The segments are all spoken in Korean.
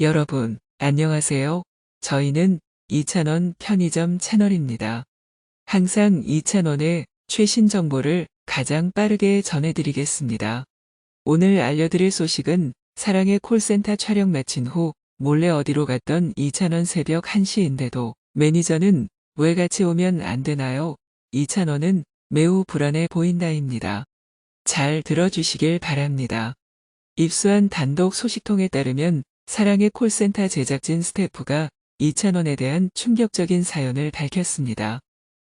여러분, 안녕하세요. 저희는 2,000원 편의점 채널입니다. 항상 2,000원의 최신 정보를 가장 빠르게 전해드리겠습니다. 오늘 알려드릴 소식은 사랑의 콜센터 촬영 마친 후 몰래 어디로 갔던 2,000원 새벽 1시인데도 매니저는 왜 같이 오면 안 되나요? 2,000원은 매우 불안해 보인다입니다. 잘 들어주시길 바랍니다. 입수한 단독 소식통에 따르면 사랑의 콜센터 제작진 스태프가 2,000원에 대한 충격적인 사연을 밝혔습니다.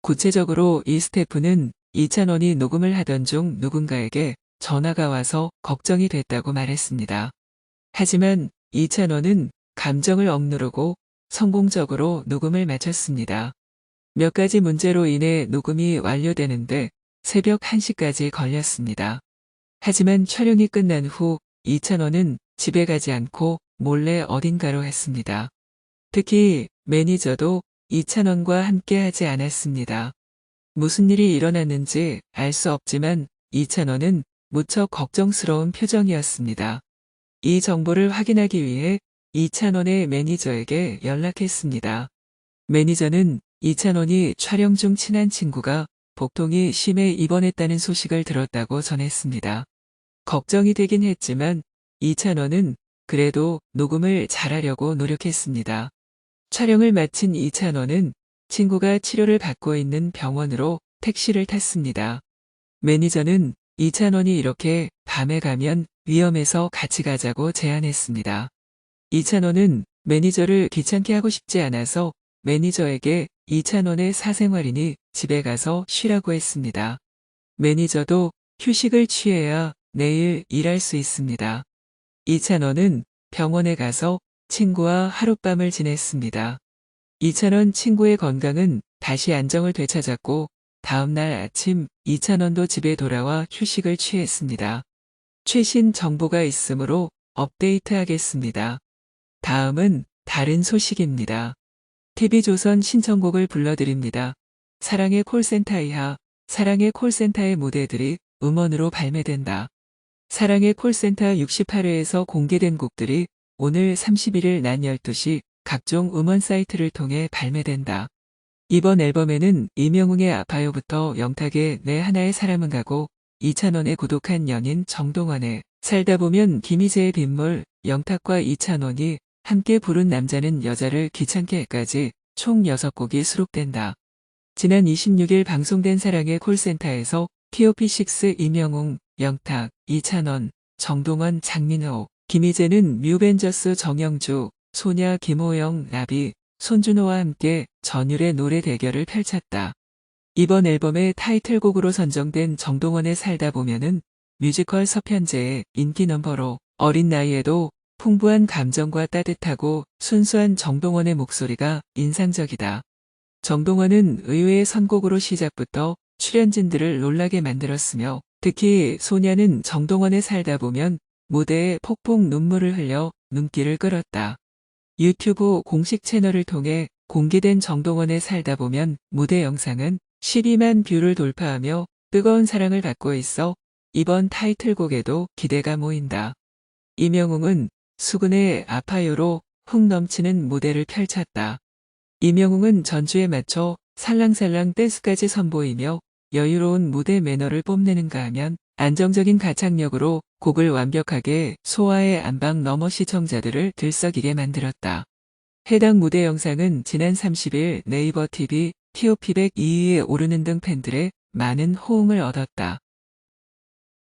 구체적으로 이 스태프는 2,000원이 녹음을 하던 중 누군가에게 전화가 와서 걱정이 됐다고 말했습니다. 하지만 2,000원은 감정을 억누르고 성공적으로 녹음을 마쳤습니다. 몇 가지 문제로 인해 녹음이 완료되는데 새벽 1시까지 걸렸습니다. 하지만 촬영이 끝난 후 2,000원은 집에 가지 않고 몰래 어딘가로 했습니다. 특히 매니저도 2,000원과 함께 하지 않았습니다. 무슨 일이 일어났는지 알 수 없지만 2,000원은 무척 걱정스러운 표정이었습니다. 이 정보를 확인하기 위해 2,000원의 매니저에게 연락했습니다. 매니저는 2,000원이 촬영 중 친한 친구가 복통이 심해 입원했다는 소식을 들었다고 전했습니다. 걱정이 되긴 했지만 2,000원은 그래도 녹음을 잘하려고 노력했습니다. 촬영을 마친 2,000원은 친구가 치료를 받고 있는 병원으로 택시를 탔습니다. 매니저는 2,000원이 이렇게 밤에 가면 위험해서 같이 가자고 제안했습니다. 2,000원은 매니저를 귀찮게 하고 싶지 않아서 매니저에게 2,000원의 사생활이니 집에 가서 쉬라고 했습니다. 매니저도 휴식을 취해야 내일 일할 수 있습니다. 2,000원은 병원에 가서 친구와 하룻밤을 지냈습니다. 2,000원 친구의 건강은 다시 안정을 되찾았고 다음날 아침 2,000원도 집에 돌아와 휴식을 취했습니다. 최신 정보가 있으므로 업데이트하겠습니다. 다음은 다른 소식입니다. TV조선 신청곡을 불러드립니다. 사랑의 콜센터 이하, 사랑의 콜센터의 무대들이 음원으로 발매된다. 사랑의 콜센터 68회에서 공개된 곡들이 오늘 31일 낮 12시 각종 음원 사이트를 통해 발매된다. 이번 앨범에는 이명웅의 아파요부터 영탁의 내 하나의 사람은 가고 이찬원의 고독한 연인 정동원의 살다 보면 김희재의 빗물, 영탁과 이찬원이 함께 부른 남자는 여자를 귀찮게 해까지 총 6곡이 수록된다. 지난 26일 방송된 사랑의 콜센터에서 TOP6 이명웅, 영탁, 이찬원, 정동원, 장민호, 김희재는 뮤벤저스 정영주, 소냐 김호영, 나비, 손준호와 함께 전율의 노래 대결을 펼쳤다. 이번 앨범의 타이틀곡으로 선정된 정동원의 살다 보면은 뮤지컬 서편제의 인기 넘버로 어린 나이에도 풍부한 감정과 따뜻하고 순수한 정동원의 목소리가 인상적이다. 정동원은 의외의 선곡으로 시작부터 출연진들을 놀라게 만들었으며 특히 소녀는 정동원의 살다 보면 무대에 폭풍 눈물을 흘려 눈길을 끌었다. 유튜브 공식 채널을 통해 공개된 정동원의 살다 보면 무대 영상은 12만 뷰를 돌파하며 뜨거운 사랑을 받고 있어 이번 타이틀곡에도 기대가 모인다. 이명웅은 수근의 아파요로 흥 넘치는 무대를 펼쳤다. 이명웅은 전주에 맞춰 살랑살랑 댄스까지 선보이며 여유로운 무대 매너를 뽐내는가 하면 안정적인 가창력으로 곡을 완벽하게 소화해 안방 너머 시청자들을 들썩이게 만들었다. 해당 무대 영상은 지난 30일 네이버 TV TOP102위에 오르는 등 팬들의 많은 호응을 얻었다.